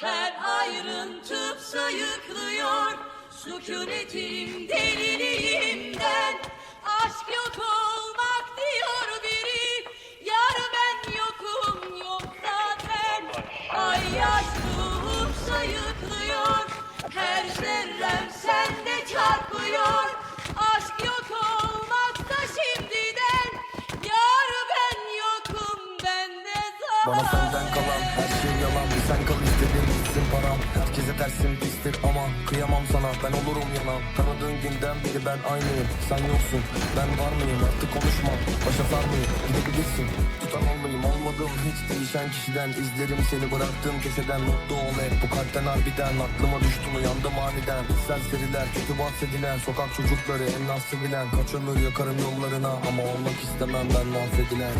Her ayrıntı sayıklıyor. Sükunetim deliliğimden. Aşk yok olmak diyor biri. Yar ben yokum yok zaten. Ay yaş ruhum sayıklıyor. Her zerrem sende çarpıyor. Aşk yok olmakta şimdiden. Yar ben yokum bende Bana zaten senden kalan her şey yalan Sen kal istediğin gitsin param Herkese tersim pistir ama Kıyamam sana. Ben olurum yanan Tanıdığın günden beri ben aynıyım. Sen yoksun ben var mıyım? Artık konuşma Başa sarmayayım gidebilirsin. Tutan olmayayım olmadım hiç değişen kişiden izlerim seni. Bıraktığım köşeden Mutlu ol hep bu kalpten harbiden Aklıma düştün uyandım aniden. Serseriler kötü bahsedilen. Sokak çocukları en az sevilen. Kaç ömür yakarım yollarına. Ama olmak istemem ben mahvedilen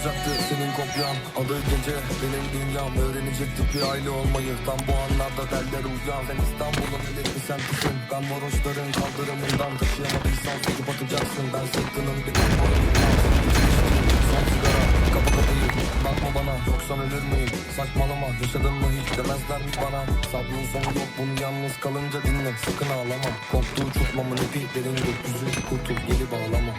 olacaktı senin kopyan Adı gece benim dünyam. Öğrenecektik bir aile olmayı. Tam bu anlarda derler uyan Sen İstanbul'un sen düşün Ben varoşların kaldırımından Taşıyamadıysan söküp atacaksın. Ben sırtının bir kumbarı Son sigara kapa kapıyı. Bakma bana yoksa ölür müyüm? Saçmalama yaşadın mı hiç demezler mi bana? Sabrın sonu yok bunu yalnız kalınca dinle. Sakın ağlama. Koptuğu uçurtmamın ipi derin gökyüzü Kurtul geri bağlama